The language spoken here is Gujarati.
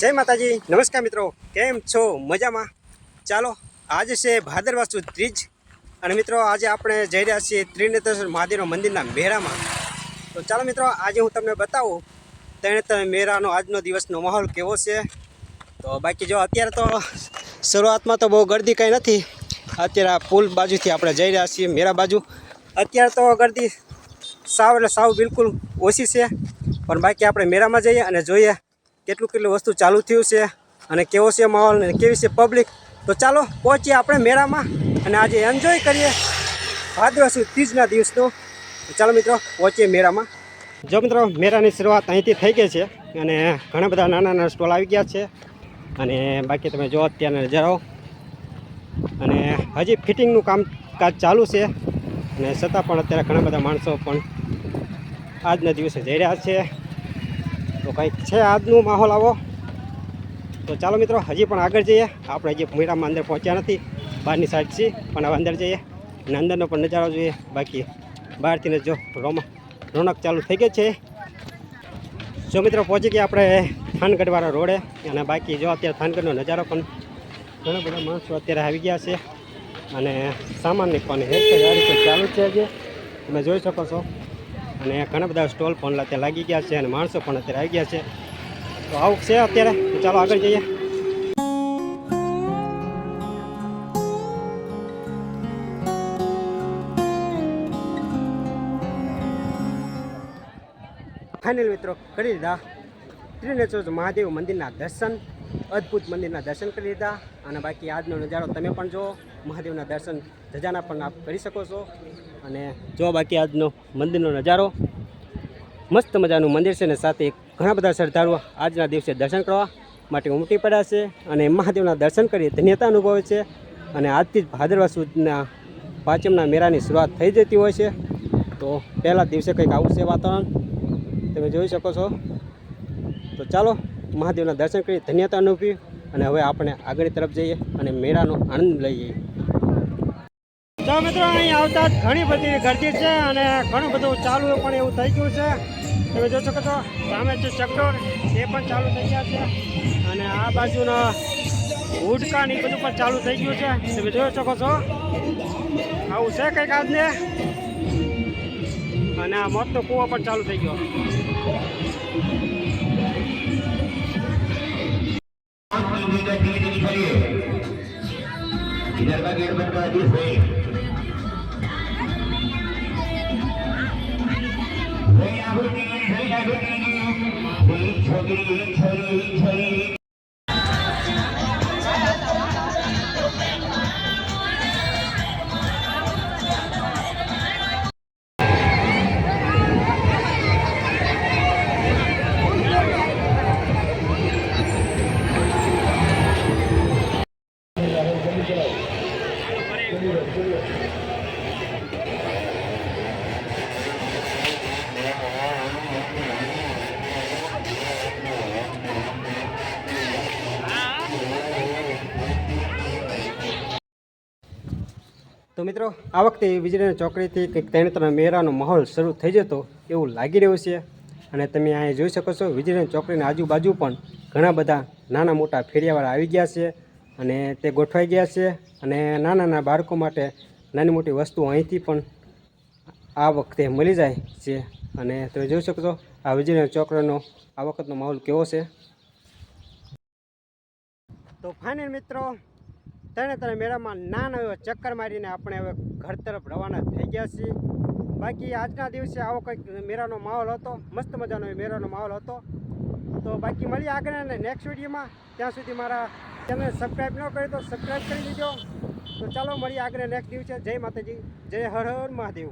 જય માતાજી. નમસ્કાર મિત્રો. કેમ છો? મજામાં? ચાલો, આજે છે ભાદરવા સુદ ત્રીજ. અને મિત્રો, આજે આપણે જઈ રહ્યા છીએ ત્રિનેતેશ્વર મહાદેવના મંદિરના મેળામાં. તો ચાલો મિત્રો, આજે હું તમને બતાવું ત્રણેતર મેળાનો આજનો દિવસનો માહોલ કેવો છે. તો બાકી જો અત્યારે તો શરૂઆતમાં તો બહુ ગરદી કંઈ નથી. અત્યારે આ પુલ બાજુથી આપણે જઈ રહ્યા છીએ, મેળા બાજુ. અત્યારે તો ગરદી સાવ એટલે સાવ બિલકુલ ઓછી છે. પણ બાકી આપણે મેળામાં જઈએ અને જોઈએ કેટલું કેટલું વસ્તુ ચાલુ થયું છે અને કેવો છે માહોલ અને કેવી છે પબ્લિક તો ચાલો પહોંચીએ આપણે મેળામાં અને આજે એન્જોય કરીએ ભાદરવા સુદ ત્રીજના દિવસનો. ચાલો મિત્રો, પહોંચીએ મેળામાં. જો મિત્રો, મેળાની શરૂઆત અહીંથી થઈ ગઈ છે અને ઘણા બધા નાના નાના સ્ટોલ આવી ગયા છે અને બાકી તમે જો અત્યારના નજારો અને હજી ફિટિંગનું કામકાજ ચાલુ છે અને છતાં પણ અત્યારે ઘણા બધા માણસો પણ આજના દિવસે જઈ રહ્યા છે. તો કંઈક છે આજનું માહોલ આવો. તો ચાલો મિત્રો, હજી પણ આગળ જઈએ. આપણે હજી મીરામાં અંદર પહોંચ્યા નથી. બહારની સાઈડ છીએ, પણ હવે અંદર જઈએ અને અંદરનો પણ નજારો જોઈએ. બાકી બહારથી જો રોમા, રોનક ચાલુ થઈ ગઈ છે. જો મિત્રો, પહોંચી ગયા આપણે થાનગઢવાળા રોડે. અને બાકી જો અત્યારે થાનગઢનો નજારો પણ ઘણા બધા માણસો અત્યારે આવી ગયા છે. અને સામાનની પણ હેલ્પ ચાલુ છે જે તમે જોઈ શકો છો. અને ઘણા બધા સ્ટોલ પણ અત્યારે લાગી ગયા છે અને માણસો પણ અત્યારે આવી ગયા છે. તો આવું છે અત્યારે. ચાલો આગળ જઈએ. ફાઇનલ મિત્રો, કરી લીધા ત્રિનેશ્વર મહાદેવ મંદિરના દર્શન. અદ્ભુત મંદિરના દર્શન કરી લીધા અને બાકી આજનો નજારો તમે પણ જો મહાદેવના દર્શન ધજાના પણ આપ કરી શકો છો. અને જો બાકી આજનો મંદિરનો નજારો, મસ્ત મજાનું મંદિર છે ને સાથે ઘણા બધા શ્રદ્ધાળુઓ આજના દિવસે દર્શન કરવા માટે ઉમટી પડ્યા છે અને મહાદેવના દર્શન કરી ધન્યતા અનુભવે છે અને આજથી જ ભાદરવા સુધીના પાંચમના મેળાની શરૂઆત થઈ જતી હોય છે. તો પહેલા દિવસે કંઈક આવું છે વાતાવરણ, તમે જોઈ શકો છો. તો ચાલો મહાદેવના દર્શન કરી ધન્યતા અનુભવી અને હવે આપણે આગળની તરફ જઈએ અને મેળાનો આનંદ લઈએ. તો મિત્રો, અહીં આવતા ઘણી બધી ગરદી છે અને ઘણું બધું ચાલુ પણ એવું થઈ ગયું છે. તમે જોઈ શકો છો સામે જે ચકડોળ, એ પણ ચાલુ થઈ ગયા છે. અને આ બાજુના હુડકા ને એ બધું પણ ચાલુ થઈ ગયું છે. તમે જોઈ શકો છો. આવું છે કંઈક આજને? અને આ મોટો કૂવો પણ ચાલુ થઈ ગયો. इधर का गेट बंद कर दिए सही सही आगुल नहीं सही आगुल नहीं छोकरी छोरी छोरी તો મિત્રો, આ વખતે વીજળીના ચોકડીથી કંઈક ત્રણ મેળાનો માહોલ શરૂ થઈ જતો એવું લાગી રહ્યું છે. અને તમે અહીં જોઈ શકો છો વીજળીની ચોકડીની આજુબાજુ પણ ઘણા બધા નાના મોટા ફેરિયાવાળા આવી ગયા છે અને તે ગોઠવાઈ ગયા છે. અને નાના નાના બાળકો માટે નાની મોટી વસ્તુ અહીંથી પણ આ વખતે મળી જાય છે. અને તમે જોઈ શકો છો, આ વીજળીના ચોકડીનો આ વખતનો માહોલ કેવો છે. તો ફાઇનલ મિત્રો, તણે ત્રણ મેળામાં નાનો એવો ચક્કર મારીને આપણે હવે ઘર તરફ રવાના થઈ ગયા છીએ. બાકી આજના દિવસે આવો કંઈક મેળાનો માહોલ હતો, મસ્ત મજાનો મેળાનો માહોલ હતો. તો બાકી મળીએ આગળ અને નેક્સ્ટ વિડીયોમાં. ત્યાં સુધી મારા ચેનલ સબસ્ક્રાઈબ ન કરી તો સબસ્ક્રાઈબ કરી દીધો તો ચાલો મળીએ આગળ નેક્સ્ટ દિવસે. જય માતાજી. જય હર હર મહાદેવ.